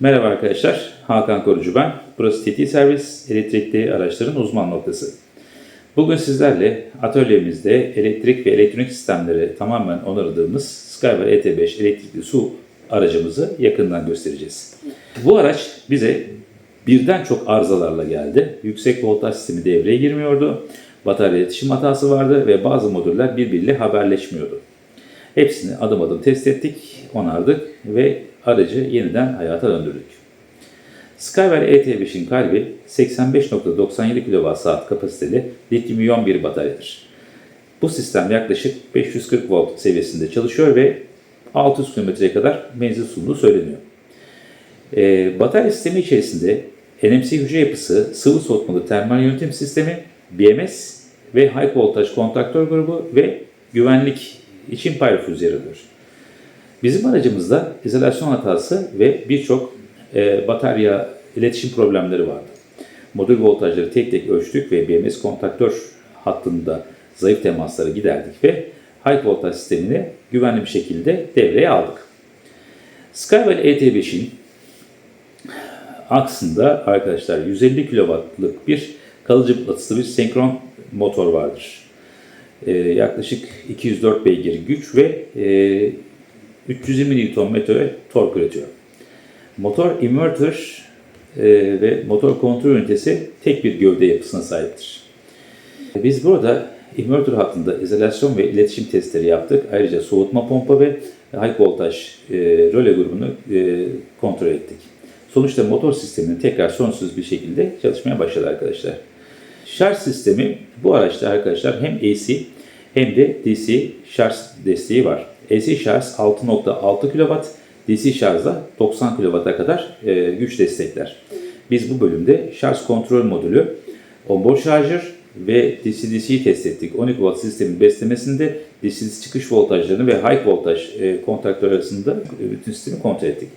Merhaba arkadaşlar, Hakan Korucu ben. Burası TT Servis, elektrikli araçların uzman noktası. Bugün sizlerle atölyemizde elektrik ve elektronik sistemleri tamamen onarladığımız Skywell ET5 elektrikli su aracımızı yakından göstereceğiz. Bu araç bize birden çok arızalarla geldi. Yüksek voltaj sistemi devreye girmiyordu. Batarya iletişim hatası vardı ve bazı modüller birbiriyle haberleşmiyordu. Hepsini adım adım test ettik, onardık ve aracı yeniden hayata döndürdük. Skywell ET5'in kalbi 85.97 kWh kapasiteli lityum iyon bir bataryadır. Bu sistem yaklaşık 540 volt seviyesinde çalışıyor ve 600 kilometreye kadar menzil sunduğu söyleniyor. Ee, batarya sistemi içerisinde NMC hücre yapısı, sıvı soğutmalı termal yönetim sistemi, BMS ve high voltaj kontaktör grubu ve güvenlik için pyrofüz yer alıyor. Bizim aracımızda izolasyon hatası ve birçok e, batarya iletişim problemleri vardı. Modül voltajları tek tek ölçtük ve BMS kontaktör hattında zayıf temasları giderdik ve high voltaj sistemini güvenli bir şekilde devreye aldık. Skywell ET5'in aksında arkadaşlar 150 kW'lık bir kalıcı mıknatıslı bir senkron motor vardır. Ee, yaklaşık 204 beygir güç ve e, 320 Nm tork üretiyor. Motor inverter e, ve motor kontrol ünitesi tek bir gövde yapısına sahiptir. Biz burada inverter hattında izolasyon ve iletişim testleri yaptık. Ayrıca soğutma pompa ve high voltaj e, röle grubunu e, kontrol ettik. Sonuçta motor sisteminin tekrar sonsuz bir şekilde çalışmaya başladı arkadaşlar. Şarj sistemi bu araçta arkadaşlar hem AC hem de DC şarj desteği var. AC şarj 6.6 kW, DC şarjda 90 kW'a kadar e, güç destekler. Biz bu bölümde şarj kontrol modülü, onboard şarjör ve DC-DC'yi test ettik. 12 watt sistemin beslemesinde DC çıkış voltajlarını ve high voltaj e, kontaktör arasında e, bütün sistemi kontrol ettik.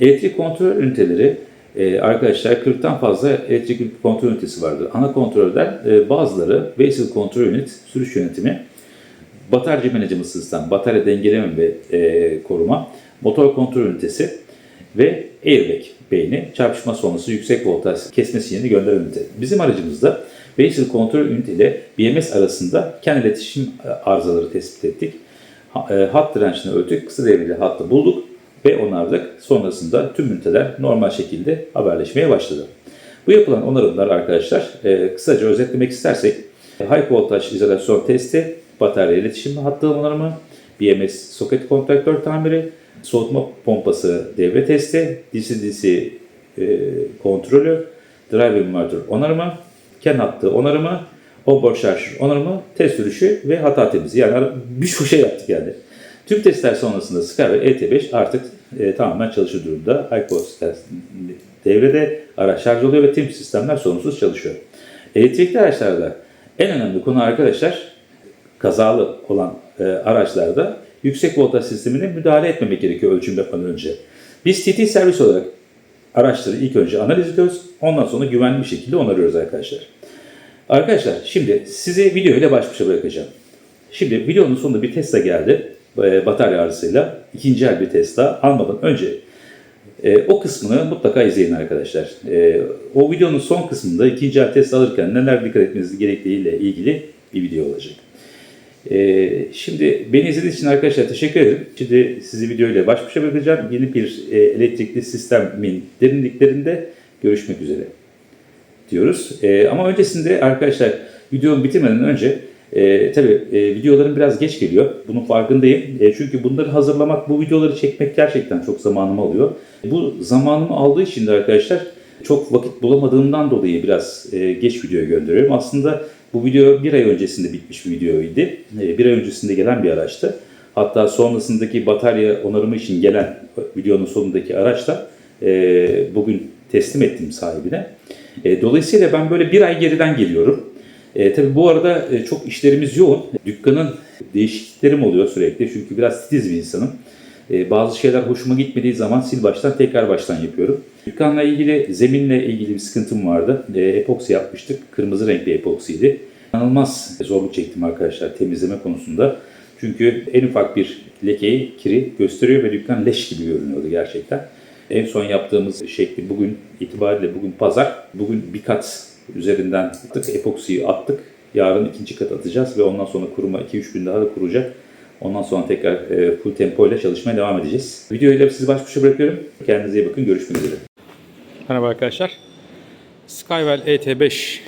Elektrik kontrol üniteleri e, arkadaşlar 40'tan fazla elektrik kontrol ünitesi vardır. Ana kontroller e, bazıları Vehicle Control Unit, sürüş yönetimi, batarya management sistem, batarya dengeleme ve e, koruma, motor kontrol ünitesi ve airbag beyni, çarpışma sonrası yüksek voltaj kesme sinyalini gönderen ünite. Bizim aracımızda Vehicle Control Unit ile BMS arasında kendi iletişim e, arızaları tespit ettik. E, hat dirençini ölçtük, kısa devreli hattı bulduk ve onardık. Sonrasında tüm üniteler normal şekilde haberleşmeye başladı. Bu yapılan onarımlar arkadaşlar e, kısaca özetlemek istersek high voltaj izolasyon testi, batarya iletişim hattı onarımı, BMS soket kontaktör tamiri, soğutma pompası devre testi, DC-DC e, kontrolü, drive inverter onarımı, ken hattı onarımı, onboard şarj onarımı, test sürüşü ve hata temizliği. Yani birçok şey yaptık yani. Tüm testler sonrasında Skyway ET5 artık e, tamamen çalışır durumda. iPod devrede, araç şarj oluyor ve tüm sistemler sorunsuz çalışıyor. Elektrikli araçlarda en önemli konu arkadaşlar kazalı olan e, araçlarda yüksek voltaj sistemine müdahale etmemek gerekiyor ölçüm yapmadan önce. Biz TT servis olarak araçları ilk önce analiz ediyoruz. Ondan sonra güvenli bir şekilde onarıyoruz arkadaşlar. Arkadaşlar şimdi sizi video ile baş başa bırakacağım. Şimdi videonun sonunda bir Tesla geldi. E, batarya arızasıyla. ikinci el bir Tesla almadan önce e, o kısmını mutlaka izleyin arkadaşlar. E, o videonun son kısmında ikinci el Tesla alırken neler dikkat etmeniz gerektiğiyle ilgili bir video olacak. E, şimdi beni izlediğiniz için arkadaşlar teşekkür ederim. Şimdi sizi video ile baş başa bırakacağım. Yeni bir e, elektrikli sistemin derinliklerinde görüşmek üzere diyoruz. E, ama öncesinde arkadaşlar videomu bitirmeden önce e, tabii e, videolarım biraz geç geliyor. Bunun farkındayım. E, çünkü bunları hazırlamak, bu videoları çekmek gerçekten çok zamanımı alıyor. Bu zamanımı aldığı için de arkadaşlar çok vakit bulamadığımdan dolayı biraz e, geç video gönderiyorum. Aslında bu video bir ay öncesinde bitmiş bir videoydu. E, bir ay öncesinde gelen bir araçtı. Hatta sonrasındaki batarya onarımı için gelen videonun sonundaki araç da e, bugün teslim ettim sahibine. E, dolayısıyla ben böyle bir ay geriden geliyorum. E, tabii bu arada e, çok işlerimiz yoğun. Dükkanın değişikliklerim oluyor sürekli çünkü biraz titiz bir insanım. Bazı şeyler hoşuma gitmediği zaman sil baştan tekrar baştan yapıyorum. Dükkanla ilgili, zeminle ilgili bir sıkıntım vardı. E, epoksi yapmıştık. Kırmızı renkli epoksiydi. İnanılmaz zorluk çektim arkadaşlar temizleme konusunda. Çünkü en ufak bir lekeyi, kiri gösteriyor ve dükkan leş gibi görünüyordu gerçekten. En son yaptığımız şekli bugün itibariyle bugün pazar. Bugün bir kat üzerinden attık, epoksiyi attık. Yarın ikinci kat atacağız ve ondan sonra kuruma 2-3 gün daha da kuracak. Ondan sonra tekrar e, full tempo ile çalışmaya devam edeceğiz. Videoyla sizi baş başa bırakıyorum. Kendinize iyi bakın. Görüşmek üzere. Merhaba arkadaşlar. Skywell ET5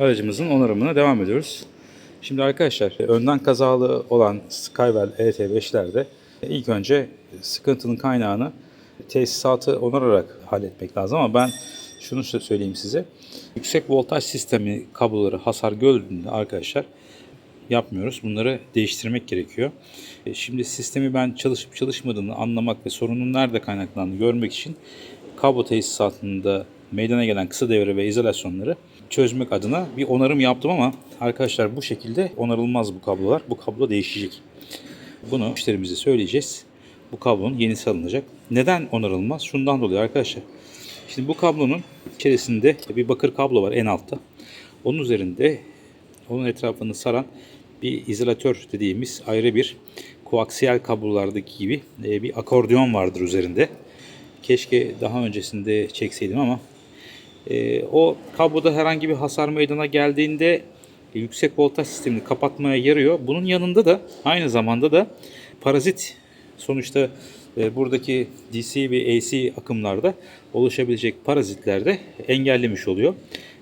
aracımızın onarımına devam ediyoruz. Şimdi arkadaşlar önden kazalı olan Skywell ET5'lerde ilk önce sıkıntının kaynağını tesisatı onararak halletmek lazım ama ben şunu söyleyeyim size. Yüksek voltaj sistemi kabloları hasar gördüğünde arkadaşlar yapmıyoruz. Bunları değiştirmek gerekiyor. E, Şimdi sistemi ben çalışıp çalışmadığını anlamak ve sorunun nerede kaynaklandığını görmek için kablo tesisatında meydana gelen kısa devre ve izolasyonları çözmek adına bir onarım yaptım ama arkadaşlar bu şekilde onarılmaz bu kablolar. Bu kablo değişecek. Bunu müşterimize söyleyeceğiz. Bu kablonun yenisi alınacak. Neden onarılmaz? Şundan dolayı arkadaşlar. Şimdi bu kablonun içerisinde bir bakır kablo var en altta. Onun üzerinde onun etrafını saran bir izolatör dediğimiz ayrı bir koaksiyel kablolardaki gibi e, bir akordeon vardır üzerinde. Keşke daha öncesinde çekseydim ama e, o kabloda herhangi bir hasar meydana geldiğinde e, yüksek voltaj sistemini kapatmaya yarıyor. Bunun yanında da aynı zamanda da parazit sonuçta e, buradaki DC ve AC akımlarda oluşabilecek parazitler de engellemiş oluyor.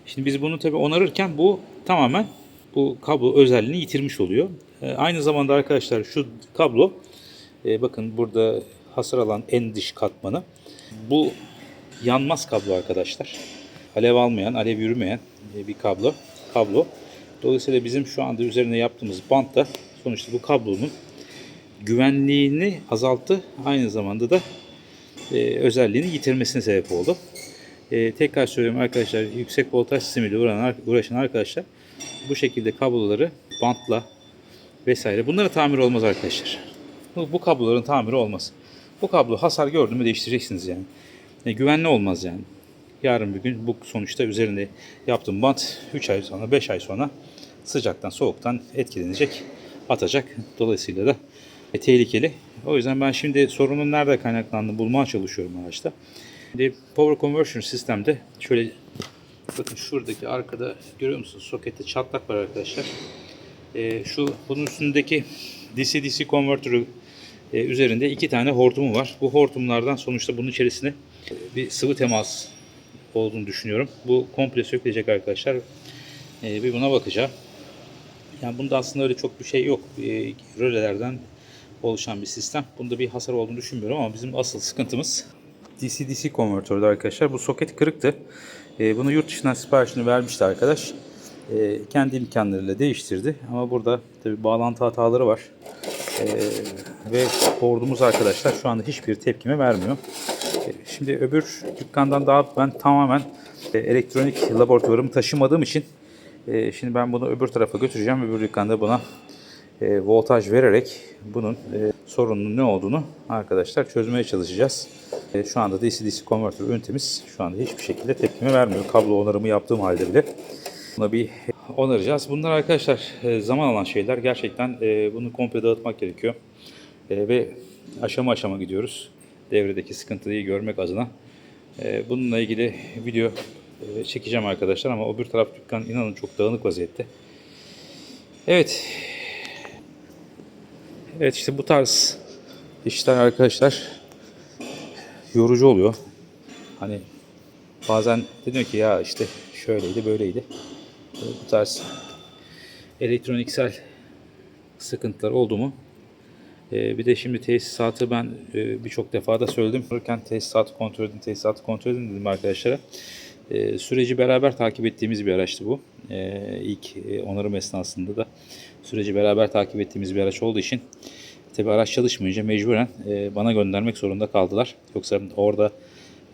Şimdi biz bunu tabi onarırken bu tamamen bu kablo özelliğini yitirmiş oluyor. E, aynı zamanda arkadaşlar şu kablo e, bakın burada hasar alan en dış katmanı. Bu yanmaz kablo arkadaşlar. Alev almayan, alev yürümeyen e, bir kablo. Kablo. Dolayısıyla bizim şu anda üzerine yaptığımız bant da sonuçta bu kablonun güvenliğini azalttı. Aynı zamanda da e, özelliğini yitirmesine sebep oldu. E, tekrar söylüyorum arkadaşlar yüksek voltaj sistemiyle uğraşan, arkadaşlar bu şekilde kabloları bantla vesaire bunlara tamir olmaz arkadaşlar. Bu, bu kabloların tamiri olmaz. Bu kablo hasar gördü mü değiştireceksiniz yani. E, güvenli olmaz yani. Yarın bir gün bu sonuçta üzerinde yaptığım bant 3 ay sonra 5 ay sonra sıcaktan soğuktan etkilenecek atacak. Dolayısıyla da e, tehlikeli. O yüzden ben şimdi sorunun nerede kaynaklandığını bulmaya çalışıyorum araçta. Şimdi Power Conversion sistemde şöyle bakın şuradaki arkada görüyor musunuz sokette çatlak var arkadaşlar. E, şu bunun üstündeki DC-DC konvertörü e, üzerinde iki tane hortumu var. Bu hortumlardan sonuçta bunun içerisine bir sıvı temas olduğunu düşünüyorum. Bu komple sökülecek arkadaşlar. E, bir buna bakacağım. Yani bunda aslında öyle çok bir şey yok. E, rölelerden oluşan bir sistem. Bunda bir hasar olduğunu düşünmüyorum ama bizim asıl sıkıntımız DC-DC konvertörde arkadaşlar. Bu soket kırıktı. E, bunu yurt dışından siparişini vermişti arkadaş. E, kendi imkanlarıyla değiştirdi. Ama burada tabi bağlantı hataları var. E, ve boardumuz arkadaşlar şu anda hiçbir tepkime vermiyor. E, şimdi öbür dükkandan daha ben tamamen e, elektronik laboratuvarımı taşımadığım için e, şimdi ben bunu öbür tarafa götüreceğim. Öbür dükkanda buna voltaj vererek bunun sorunun ne olduğunu arkadaşlar çözmeye çalışacağız. Şu anda DC-DC konvertör ünitemiz şu anda hiçbir şekilde tepkime vermiyor. Kablo onarımı yaptığım halde bile. Buna bir onaracağız. Bunlar arkadaşlar zaman alan şeyler. Gerçekten bunu komple dağıtmak gerekiyor. E, ve aşama aşama gidiyoruz. Devredeki sıkıntıyı görmek adına. E, bununla ilgili video e, çekeceğim arkadaşlar ama öbür taraf dükkan inanın çok dağınık vaziyette. Evet. Evet işte bu tarz işler arkadaşlar yorucu oluyor. Hani bazen deniyor ki ya işte şöyleydi böyleydi. Bu tarz elektroniksel sıkıntılar oldu mu? Ee, bir de şimdi tesisatı ben e, birçok defa da söyledim. Dururken tesisatı kontrol edin, tesisatı kontrol edin dedim arkadaşlara. Ee, süreci beraber takip ettiğimiz bir araçtı bu. Ee, ilk e, onarım esnasında da süreci beraber takip ettiğimiz bir araç olduğu için tabi araç çalışmayınca mecburen e, bana göndermek zorunda kaldılar. Yoksa orada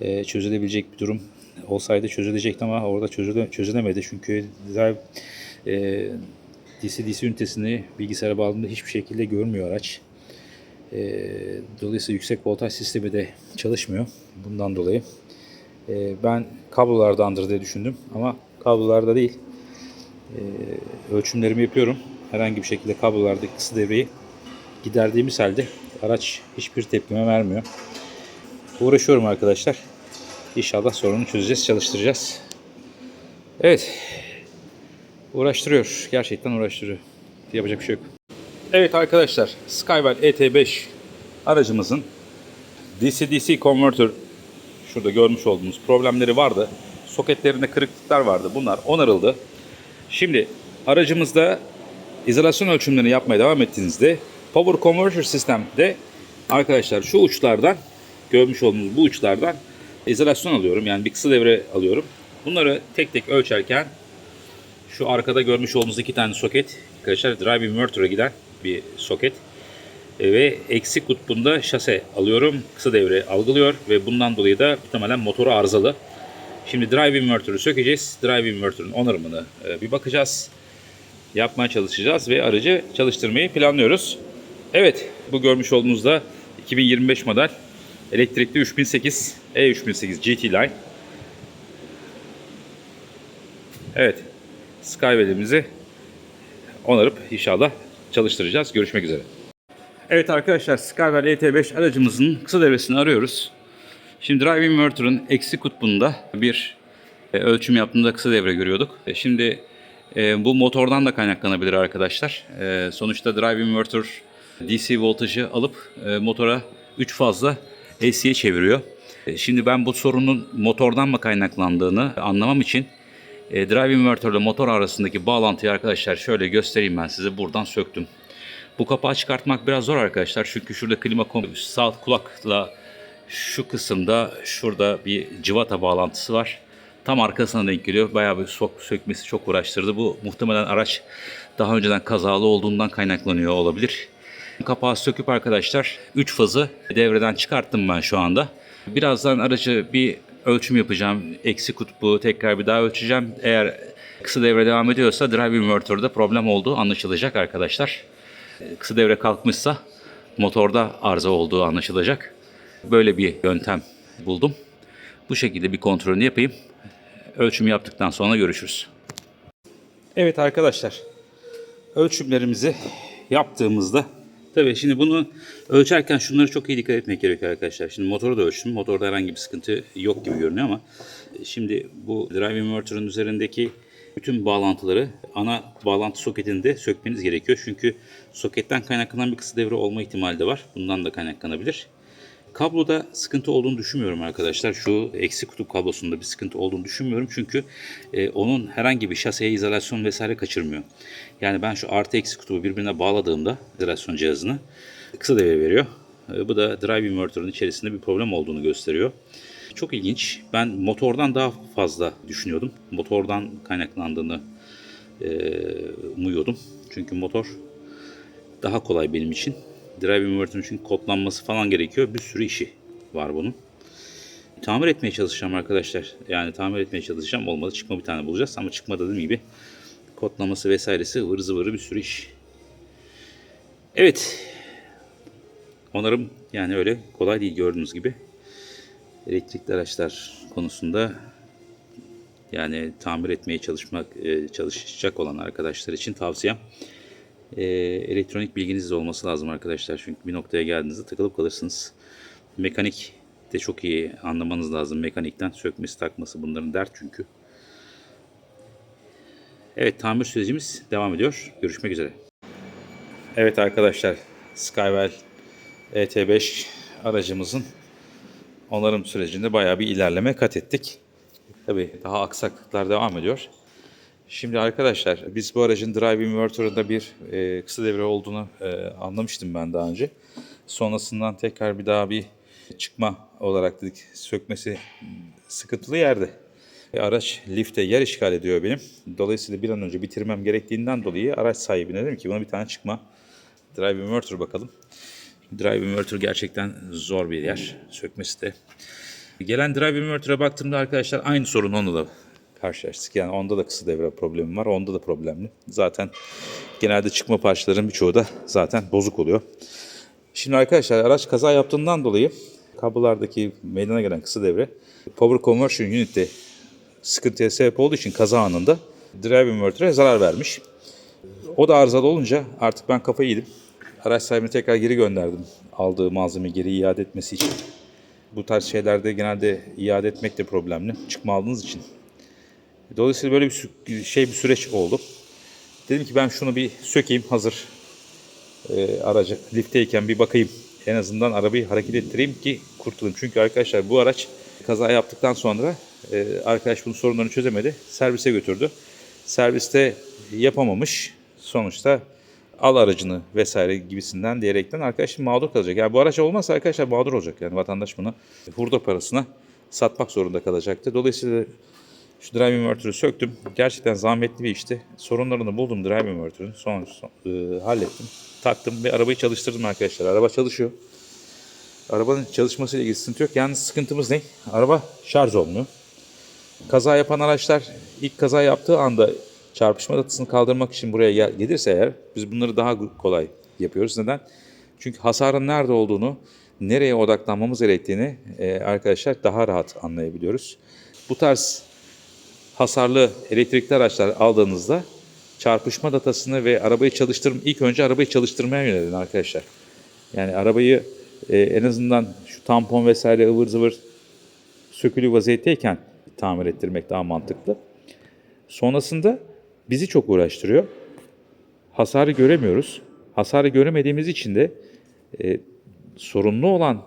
e, çözülebilecek bir durum olsaydı çözülecekti ama orada çözüle, çözülemedi. Çünkü e, DC-DC ünitesini bilgisayara bağladığında hiçbir şekilde görmüyor araç. E, dolayısıyla yüksek voltaj sistemi de çalışmıyor. Bundan dolayı. E, ben kablolardandır diye düşündüm ama kablolarda değil. E, ölçümlerimi yapıyorum. Herhangi bir şekilde kablolardaki kısa devreyi giderdiğimiz halde araç hiçbir tepkime vermiyor. uğraşıyorum arkadaşlar. İnşallah sorunu çözeceğiz, çalıştıracağız. Evet. Uğraştırıyor. Gerçekten uğraştırıyor. Yapacak bir şey yok. Evet arkadaşlar. Skywell ET5 aracımızın DC-DC converter şurada görmüş olduğunuz problemleri vardı. Soketlerinde kırıklıklar vardı. Bunlar onarıldı. Şimdi aracımızda izolasyon ölçümlerini yapmaya devam ettiğinizde Power Converter sistemde arkadaşlar şu uçlardan görmüş olduğunuz bu uçlardan izolasyon alıyorum. Yani bir kısa devre alıyorum. Bunları tek tek ölçerken şu arkada görmüş olduğunuz iki tane soket arkadaşlar drive inverter'a giden bir soket E, ve eksi kutbunda şase alıyorum. Kısa devre algılıyor ve bundan dolayı da muhtemelen motoru arızalı. Şimdi drive inverter'ı sökeceğiz. Drive inverter'ın onarımını e, bir bakacağız. Yapmaya çalışacağız ve aracı çalıştırmayı planlıyoruz. Evet, bu görmüş olduğunuz da 2025 model elektrikli 3008 E3008 GT Line. Evet, Skywell'imizi onarıp inşallah çalıştıracağız. Görüşmek üzere. Evet arkadaşlar Skywell ET5 aracımızın kısa devresini arıyoruz. Şimdi drive inverter'ın eksi kutbunda bir e, ölçüm yaptığında kısa devre görüyorduk. E, Şimdi e, bu motordan da kaynaklanabilir arkadaşlar. Sonuçta drive inverter DC voltajı alıp motora 3 fazla AC'ye çeviriyor. Şimdi ben bu sorunun motordan mı kaynaklandığını anlamam için e, drive inverter ile motor arasındaki bağlantıyı arkadaşlar şöyle göstereyim ben size. Buradan söktüm. Bu kapağı çıkartmak biraz zor arkadaşlar. Çünkü şurada klima sağ kulakla şu kısımda şurada bir civata bağlantısı var. Tam arkasına denk geliyor. Bayağı bir sok, sökmesi çok uğraştırdı. Bu muhtemelen araç daha önceden kazalı olduğundan kaynaklanıyor olabilir. Kapağı söküp arkadaşlar 3 fazı devreden çıkarttım ben şu anda. Birazdan aracı bir ölçüm yapacağım. Eksi kutbu tekrar bir daha ölçeceğim. Eğer kısa devre devam ediyorsa drive inverter'da problem olduğu anlaşılacak arkadaşlar. Kısa devre kalkmışsa motorda arıza olduğu anlaşılacak. Böyle bir yöntem buldum. Bu şekilde bir kontrolünü yapayım. Ölçüm yaptıktan sonra görüşürüz. Evet arkadaşlar. Ölçümlerimizi yaptığımızda tabii şimdi bunu ölçerken şunları çok iyi dikkat etmek gerekiyor arkadaşlar. Şimdi motoru da ölçtüm. Motorda herhangi bir sıkıntı yok gibi görünüyor ama şimdi bu drive inverter'ın üzerindeki bütün bağlantıları ana bağlantı soketinde sökmeniz gerekiyor. Çünkü soketten kaynaklanan bir kısa devre olma ihtimali de var. Bundan da kaynaklanabilir. Kabloda sıkıntı olduğunu düşünmüyorum arkadaşlar. Şu eksi kutup kablosunda bir sıkıntı olduğunu düşünmüyorum. Çünkü e, onun herhangi bir şaseye izolasyon vesaire kaçırmıyor. Yani ben şu artı eksi kutubu birbirine bağladığımda izolasyon cihazını kısa devre veriyor. E, bu da drive inverter'ın içerisinde bir problem olduğunu gösteriyor. Çok ilginç. Ben motordan daha fazla düşünüyordum. Motordan kaynaklandığını e, umuyordum. Çünkü motor daha kolay benim için. Drive inverter için kodlanması falan gerekiyor. Bir sürü işi var bunun. Tamir etmeye çalışacağım arkadaşlar. Yani tamir etmeye çalışacağım. Olmadı çıkma bir tane bulacağız. Ama çıkma dediğim gibi kodlaması vesairesi ıvır zıvırı bir sürü iş. Evet. Onarım yani öyle kolay değil gördüğünüz gibi. Elektrikli araçlar konusunda yani tamir etmeye çalışmak e, çalışacak olan arkadaşlar için tavsiyem e, elektronik bilginiz de olması lazım arkadaşlar. Çünkü bir noktaya geldiğinizde takılıp kalırsınız. Mekanik de çok iyi anlamanız lazım. Mekanikten sökmesi takması bunların dert çünkü. Evet tamir sürecimiz devam ediyor. Görüşmek üzere. Evet arkadaşlar Skywell ET5 aracımızın onarım sürecinde bayağı bir ilerleme kat ettik. Tabii daha aksaklıklar devam ediyor. Şimdi arkadaşlar biz bu aracın drive inverter'ında bir e, kısa devre olduğunu e, anlamıştım ben daha önce. Sonrasından tekrar bir daha bir çıkma olarak dedik sökmesi sıkıntılı yerde. E, araç lifte yer işgal ediyor benim. Dolayısıyla bir an önce bitirmem gerektiğinden dolayı araç sahibine dedim ki buna bir tane çıkma drive inverter bakalım. Drive inverter gerçekten zor bir yer sökmesi de. Gelen drive inverter'a baktığımda arkadaşlar aynı sorun onunla da karşılaştık. Yani onda da kısa devre problemi var. Onda da problemli. Zaten genelde çıkma parçaların birçoğu da zaten bozuk oluyor. Şimdi arkadaşlar araç kaza yaptığından dolayı kablolardaki meydana gelen kısa devre Power Conversion Unit'te sıkıntıya sebep olduğu için kaza anında drive inverter'e zarar vermiş. O da arızalı olunca artık ben kafayı yedim. Araç sahibine tekrar geri gönderdim. Aldığı malzemeyi geri iade etmesi için. Bu tarz şeylerde genelde iade etmek de problemli. Çıkma aldığınız için. Dolayısıyla böyle bir şey bir süreç oldu. Dedim ki ben şunu bir sökeyim hazır e, aracı liftteyken bir bakayım. En azından arabayı hareket ettireyim ki kurtulayım. Çünkü arkadaşlar bu araç kaza yaptıktan sonra e, arkadaş bunun sorunlarını çözemedi. Servise götürdü. Serviste yapamamış. Sonuçta al aracını vesaire gibisinden diyerekten arkadaş mağdur kalacak. Yani bu araç olmazsa arkadaşlar mağdur olacak. Yani vatandaş bunu hurda parasına satmak zorunda kalacaktı. Dolayısıyla şu drive inverter'ı söktüm. Gerçekten zahmetli bir işti. Sorunlarını buldum drive inverter'ın. Sonra son- e, hallettim. Taktım ve arabayı çalıştırdım arkadaşlar. Araba çalışıyor. Arabanın çalışmasıyla ilgili sıkıntı yok. Yalnız sıkıntımız ne? Araba şarj olmuyor. Kaza yapan araçlar ilk kaza yaptığı anda çarpışma datasını kaldırmak için buraya gel- gelirse eğer biz bunları daha kolay yapıyoruz. Neden? Çünkü hasarın nerede olduğunu, nereye odaklanmamız gerektiğini e, arkadaşlar daha rahat anlayabiliyoruz. Bu tarz hasarlı elektrikli araçlar aldığınızda çarpışma datasını ve arabayı çalıştırın ilk önce arabayı çalıştırmaya yönelin arkadaşlar. Yani arabayı e, en azından şu tampon vesaire ıvır zıvır sökülü vaziyetteyken tamir ettirmek daha mantıklı. Sonrasında bizi çok uğraştırıyor. Hasarı göremiyoruz. Hasarı göremediğimiz için de e, sorunlu olan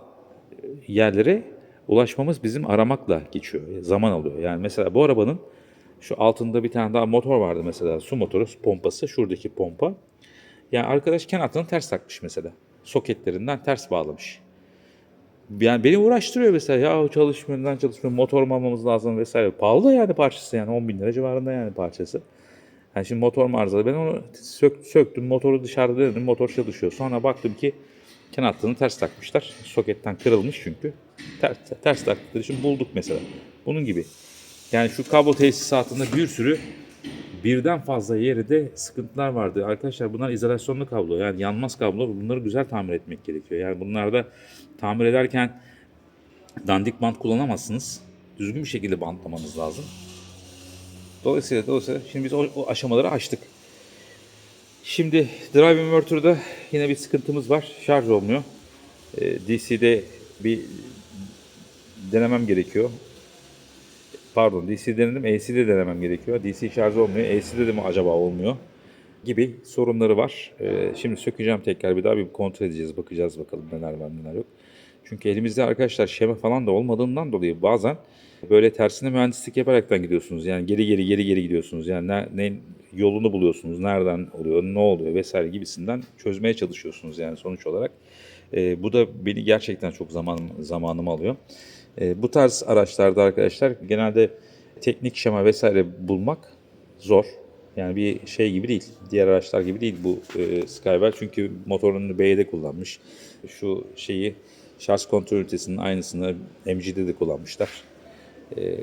yerlere ulaşmamız bizim aramakla geçiyor. Zaman alıyor. Yani mesela bu arabanın şu altında bir tane daha motor vardı mesela. Su motoru, pompası. Şuradaki pompa. Yani arkadaş kenarını ters takmış mesela. Soketlerinden ters bağlamış. Yani beni uğraştırıyor mesela. Ya çalışmıyor, neden çalışmıyor, motor mu almamız lazım vesaire. Pahalı da yani parçası yani 10 bin lira civarında yani parçası. Yani şimdi motor mu? Ben onu sök, söktüm, motoru dışarıda denedim, motor çalışıyor. Sonra baktım ki kenar ters takmışlar. Soketten kırılmış çünkü. Ters, ters taktıkları için bulduk mesela. Bunun gibi. Yani şu kablo tesisatında bir sürü birden fazla yerde sıkıntılar vardı. Arkadaşlar bunlar izolasyonlu kablo. Yani yanmaz kablo. Bunları güzel tamir etmek gerekiyor. Yani bunlarda tamir ederken dandik bant kullanamazsınız. Düzgün bir şekilde bantlamanız lazım. Dolayısıyla dolayısıyla şimdi biz o, o aşamaları açtık. Şimdi drive inverter'da yine bir sıkıntımız var. Şarj olmuyor. Ee, DC'de bir denemem gerekiyor. Pardon DC denedim AC'de denemem gerekiyor. DC şarj olmuyor. AC'de de mi acaba olmuyor? Gibi sorunları var. Ee, şimdi sökeceğim tekrar bir daha bir kontrol edeceğiz. Bakacağız bakalım neler var neler yok. Çünkü elimizde arkadaşlar şema falan da olmadığından dolayı bazen böyle tersine mühendislik yaparaktan gidiyorsunuz. Yani geri geri geri geri gidiyorsunuz. Yani ne, ne yolunu buluyorsunuz. Nereden oluyor, ne oluyor vesaire gibisinden çözmeye çalışıyorsunuz yani sonuç olarak. Ee, bu da beni gerçekten çok zaman zamanımı alıyor. Ee, bu tarz araçlarda arkadaşlar genelde teknik şema vesaire bulmak zor. Yani bir şey gibi değil. Diğer araçlar gibi değil bu e, Skywell. Çünkü motorunu B'de kullanmış. Şu şeyi şarj kontrol ünitesinin aynısını MG'de de kullanmışlar. E,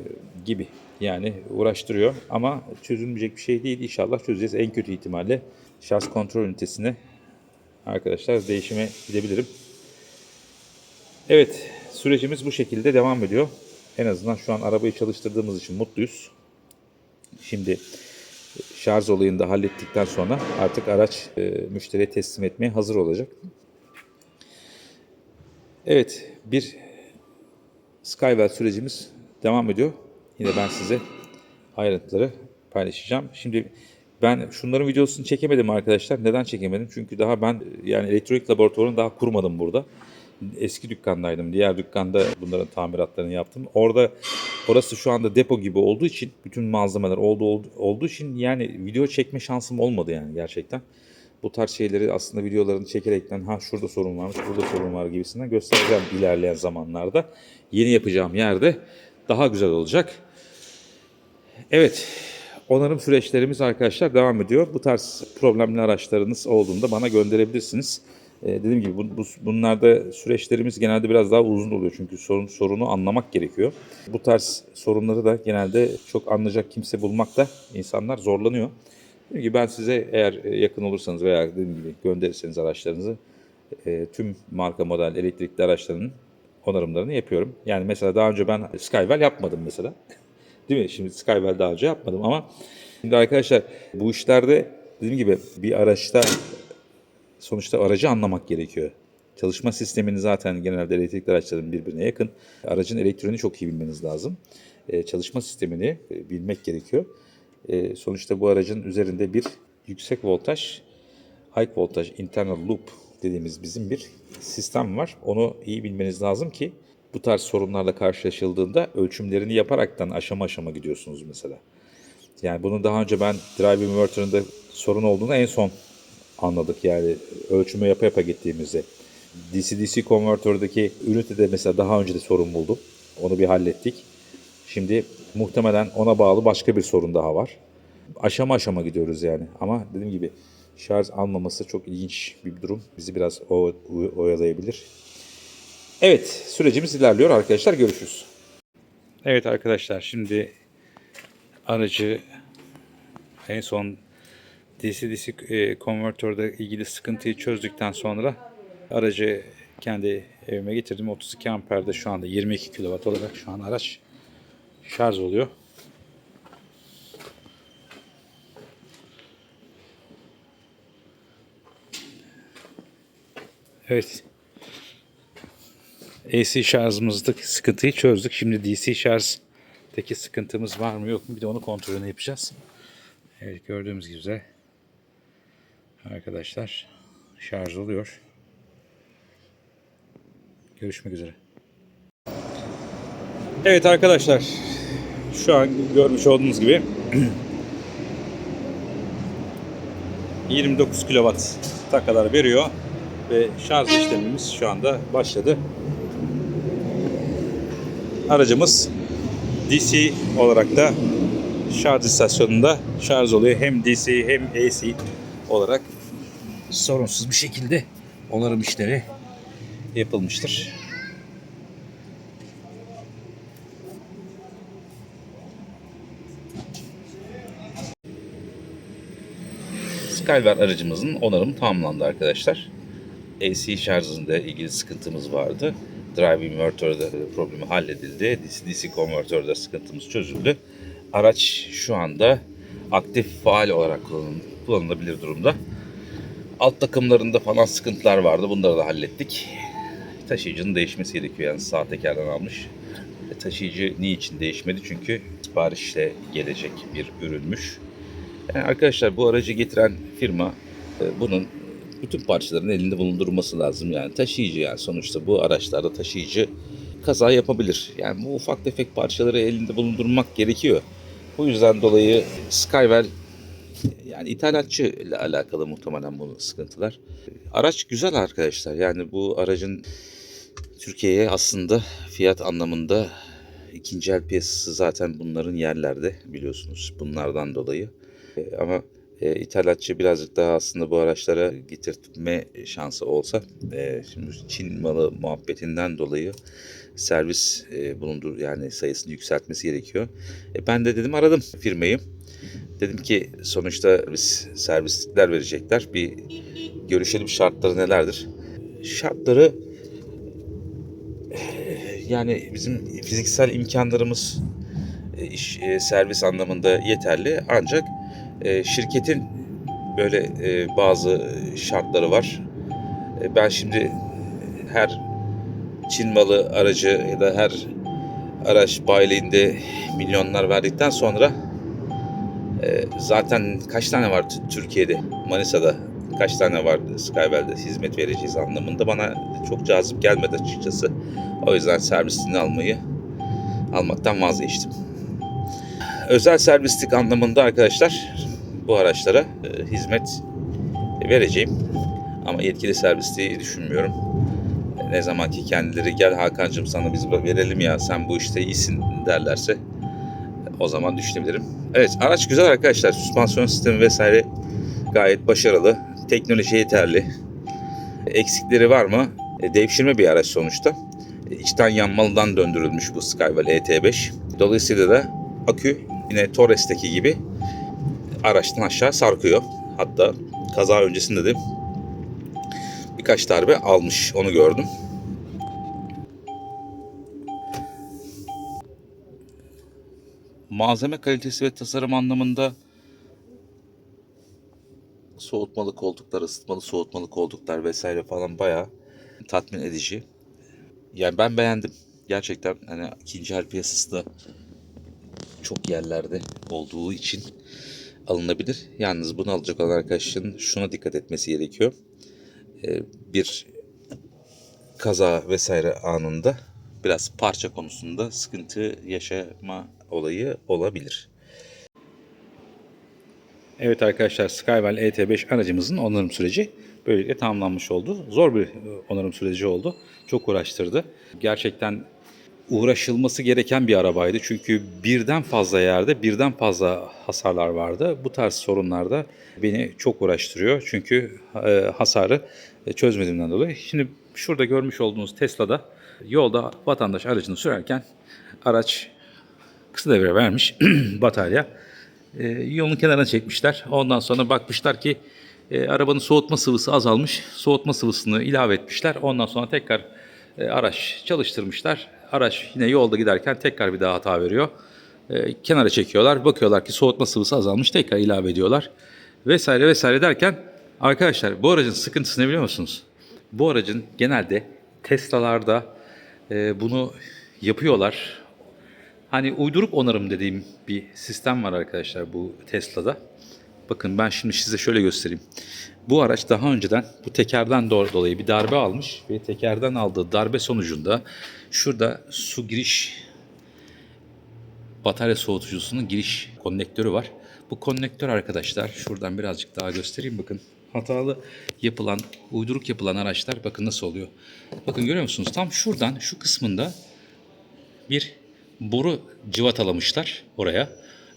gibi. Yani uğraştırıyor ama çözülmeyecek bir şey değil. İnşallah çözeceğiz. En kötü ihtimalle şarj kontrol ünitesini arkadaşlar değişime gidebilirim. Evet, sürecimiz bu şekilde devam ediyor. En azından şu an arabayı çalıştırdığımız için mutluyuz. Şimdi şarj olayını da hallettikten sonra artık araç e, müşteriye teslim etmeye hazır olacak. Evet, bir Skywell sürecimiz devam ediyor. Yine ben size ayrıntıları paylaşacağım. Şimdi ben şunların videosunu çekemedim arkadaşlar. Neden çekemedim? Çünkü daha ben yani elektronik laboratuvarını daha kurmadım burada. Eski dükkandaydım. Diğer dükkanda bunların tamiratlarını yaptım. Orada orası şu anda depo gibi olduğu için bütün malzemeler oldu, oldu olduğu için yani video çekme şansım olmadı yani gerçekten. Bu tarz şeyleri aslında videolarını çekerekten ha şurada sorun varmış, burada sorun var gibisinden göstereceğim ilerleyen zamanlarda. Yeni yapacağım yerde daha güzel olacak. Evet, onarım süreçlerimiz arkadaşlar devam ediyor. Bu tarz problemli araçlarınız olduğunda bana gönderebilirsiniz. Ee, dediğim gibi bu, bu, bunlarda süreçlerimiz genelde biraz daha uzun oluyor çünkü sorun, sorunu anlamak gerekiyor. Bu tarz sorunları da genelde çok anlayacak kimse bulmakta insanlar zorlanıyor. Dediğim gibi ben size eğer e, yakın olursanız veya dediğim gibi gönderirseniz araçlarınızı e, tüm marka model elektrikli araçlarının onarımlarını yapıyorum. Yani mesela daha önce ben Skywell yapmadım mesela. Değil mi? Şimdi Skywell daha önce yapmadım ama şimdi arkadaşlar bu işlerde dediğim gibi bir araçta sonuçta aracı anlamak gerekiyor. Çalışma sistemini zaten genelde elektrikli araçların birbirine yakın. Aracın elektroniğini çok iyi bilmeniz lazım. E, çalışma sistemini e, bilmek gerekiyor. E, sonuçta bu aracın üzerinde bir yüksek voltaj, high voltaj internal loop dediğimiz bizim bir sistem var. Onu iyi bilmeniz lazım ki bu tarz sorunlarla karşılaşıldığında ölçümlerini yaparaktan aşama aşama gidiyorsunuz mesela. Yani bunu daha önce ben drive inverter'ında sorun olduğunu en son anladık. Yani ölçümü yapa yapa gittiğimizde. DC-DC konvertördeki ünitede mesela daha önce de sorun buldum. Onu bir hallettik. Şimdi muhtemelen ona bağlı başka bir sorun daha var. Aşama aşama gidiyoruz yani. Ama dediğim gibi şarj almaması çok ilginç bir durum. Bizi biraz oyalayabilir. Evet sürecimiz ilerliyor arkadaşlar. Görüşürüz. Evet arkadaşlar şimdi aracı en son DC-DC e, konvertörde ilgili sıkıntıyı çözdükten sonra aracı kendi evime getirdim. 32 amperde şu anda 22 kW olarak şu an araç şarj oluyor. Evet. AC şarjımızdaki sıkıntıyı çözdük. Şimdi DC şarjdaki sıkıntımız var mı yok mu bir de onu kontrolünü yapacağız. Evet gördüğümüz gibi arkadaşlar şarj oluyor. Görüşmek üzere. Evet arkadaşlar şu an görmüş olduğunuz gibi 29 kW'a kadar veriyor ve şarj işlemimiz şu anda başladı. Aracımız DC olarak da şarj istasyonunda şarj oluyor. Hem DC hem AC olarak sorunsuz bir şekilde onarım işleri yapılmıştır. Skyver aracımızın onarımı tamamlandı arkadaşlar. AC şarjında ilgili sıkıntımız vardı. Drive inverter'da problemi halledildi. DC-DC konvertörde sıkıntımız çözüldü. Araç şu anda aktif faal olarak kullanılabilir durumda. Alt takımlarında falan sıkıntılar vardı. Bunları da hallettik. Taşıyıcının değişmesi gerekiyor. Yani sağ tekerden almış. E, Taşıyıcı niçin değişmedi? Çünkü siparişle gelecek bir ürünmüş. Yani arkadaşlar bu aracı getiren firma e, bunun bütün parçaların elinde bulundurması lazım. Yani taşıyıcı yani sonuçta bu araçlarda taşıyıcı kaza yapabilir. Yani bu ufak tefek parçaları elinde bulundurmak gerekiyor. Bu yüzden dolayı Skywell yani ithalatçı ile alakalı muhtemelen bu sıkıntılar. Araç güzel arkadaşlar. Yani bu aracın Türkiye'ye aslında fiyat anlamında ikinci el piyasası zaten bunların yerlerde biliyorsunuz bunlardan dolayı. E, Ama e, ithalatçı birazcık daha aslında bu araçlara getirtme şansı olsa e, şimdi Çin malı muhabbetinden dolayı servis e, bulundur yani sayısını yükseltmesi gerekiyor. E, ben de dedim aradım firmayı. Dedim ki sonuçta biz servisler verecekler. Bir görüşelim şartları nelerdir. Şartları e, yani bizim fiziksel imkanlarımız e, iş e, servis anlamında yeterli ancak şirketin böyle bazı şartları var. Ben şimdi her Çin malı aracı ya da her araç bayiliğinde milyonlar verdikten sonra e, zaten kaç tane var Türkiye'de, Manisa'da kaç tane var Skywell'de hizmet vereceğiz anlamında bana çok cazip gelmedi açıkçası. O yüzden servisini almayı almaktan vazgeçtim. Özel servislik anlamında arkadaşlar bu araçlara e, hizmet vereceğim. Ama yetkili servisliği düşünmüyorum. Ne zaman ki kendileri gel Hakan'cığım sana biz verelim ya sen bu işte iyisin derlerse o zaman düşünebilirim. Evet araç güzel arkadaşlar. Süspansiyon sistemi vesaire gayet başarılı. Teknoloji yeterli. Eksikleri var mı? E, devşirme bir araç sonuçta. E, İçten yanmalıdan döndürülmüş bu Skywell ET5. Dolayısıyla da akü yine Torres'teki gibi araçtan aşağı sarkıyor. Hatta kaza öncesinde de birkaç darbe almış onu gördüm. Malzeme kalitesi ve tasarım anlamında soğutmalı koltuklar, ısıtmalı soğutmalı koltuklar vesaire falan bayağı tatmin edici. Yani ben beğendim. Gerçekten hani ikinci el piyasası da çok yerlerde olduğu için alınabilir. Yalnız bunu alacak olan arkadaşların şuna dikkat etmesi gerekiyor. Ee, bir kaza vesaire anında biraz parça konusunda sıkıntı yaşama olayı olabilir. Evet arkadaşlar Skywell ET5 aracımızın onarım süreci böylelikle tamamlanmış oldu. Zor bir e, onarım süreci oldu. Çok uğraştırdı. Gerçekten uğraşılması gereken bir arabaydı. Çünkü birden fazla yerde birden fazla hasarlar vardı. Bu tarz sorunlarda beni çok uğraştırıyor. Çünkü e, hasarı e, çözmediğimden dolayı. Şimdi şurada görmüş olduğunuz Tesla'da yolda vatandaş aracını sürerken araç kısa devre vermiş batarya. E, yolun kenarına çekmişler. Ondan sonra bakmışlar ki e, arabanın soğutma sıvısı azalmış. Soğutma sıvısını ilave etmişler. Ondan sonra tekrar e, araç çalıştırmışlar. Araç yine yolda giderken tekrar bir daha hata veriyor. E, kenara çekiyorlar. Bakıyorlar ki soğutma sıvısı azalmış. Tekrar ilave ediyorlar. Vesaire vesaire derken arkadaşlar bu aracın sıkıntısı ne biliyor musunuz? Bu aracın genelde Tesla'larda e, bunu yapıyorlar. Hani uyduruk onarım dediğim bir sistem var arkadaşlar bu Tesla'da. Bakın ben şimdi size şöyle göstereyim. Bu araç daha önceden bu tekerden do- dolayı bir darbe almış ve tekerden aldığı darbe sonucunda şurada su giriş batarya soğutucusunun giriş konnektörü var. Bu konnektör arkadaşlar şuradan birazcık daha göstereyim bakın. Hatalı yapılan, uyduruk yapılan araçlar bakın nasıl oluyor. Bakın görüyor musunuz? Tam şuradan şu kısmında bir boru cıvatalamışlar oraya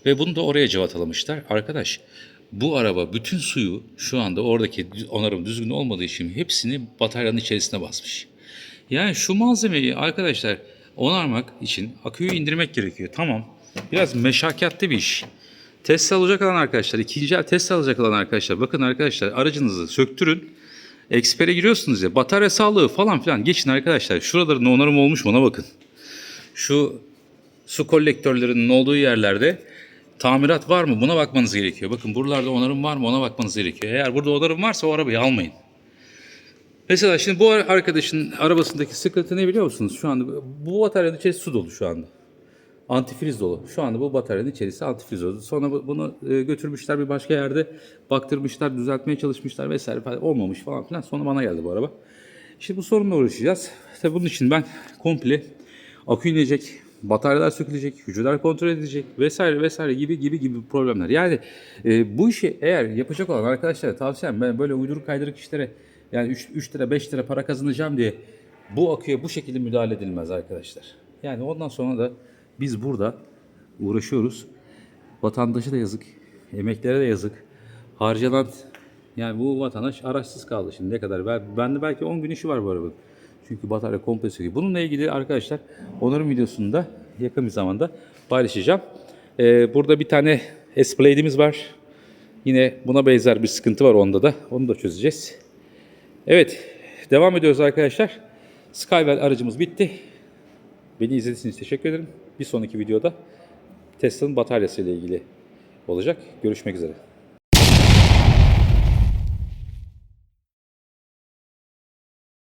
ve bunu da oraya cıvatalamışlar. Arkadaş bu araba bütün suyu şu anda oradaki onarım düzgün olmadığı için hepsini bataryanın içerisine basmış. Yani şu malzemeyi arkadaşlar onarmak için aküyü indirmek gerekiyor. Tamam. Biraz meşakkatli bir iş. Tesla alacak olan arkadaşlar, ikinci el Tesla alacak olan arkadaşlar. Bakın arkadaşlar aracınızı söktürün. Expert'e giriyorsunuz ya batarya sağlığı falan filan geçin arkadaşlar. Şuraların onarım olmuş mu ona bakın. Şu su kolektörlerinin olduğu yerlerde tamirat var mı buna bakmanız gerekiyor. Bakın buralarda onarım var mı ona bakmanız gerekiyor. Eğer burada onarım varsa o arabayı almayın. Mesela şimdi bu arkadaşın arabasındaki sıkıntı ne biliyor musunuz? Şu anda bu bataryanın içerisi su dolu şu anda. Antifriz dolu. Şu anda bu bataryanın içerisi antifriz dolu. Sonra bu- bunu e, götürmüşler bir başka yerde baktırmışlar, düzeltmeye çalışmışlar vesaire falan. olmamış falan filan. Sonra bana geldi bu araba. Şimdi bu sorunla uğraşacağız. Tabii bunun için ben komple akü inecek, bataryalar sökülecek, hücreler kontrol edilecek vesaire vesaire gibi gibi gibi problemler. Yani e, bu işi eğer yapacak olan arkadaşlara tavsiyem ben böyle uyduruk kaydırık işlere yani 3, 3 lira 5 lira para kazanacağım diye bu aküye bu şekilde müdahale edilmez arkadaşlar. Yani ondan sonra da biz burada uğraşıyoruz. Vatandaşa da yazık, emeklere de yazık. Harcanan yani bu vatandaş araçsız kaldı şimdi ne kadar. Ben, bende belki 10 gün işi var bu arabanın. Çünkü batarya komple söküyor. Bununla ilgili arkadaşlar onarım videosunu da yakın bir zamanda paylaşacağım. Ee, burada bir tane S-Blade'imiz var. Yine buna benzer bir sıkıntı var onda da. Onu da çözeceğiz. Evet, devam ediyoruz arkadaşlar. Skywell aracımız bitti. Beni izlediğiniz için teşekkür ederim. Bir sonraki videoda Tesla'nın bataryası ile ilgili olacak. Görüşmek üzere.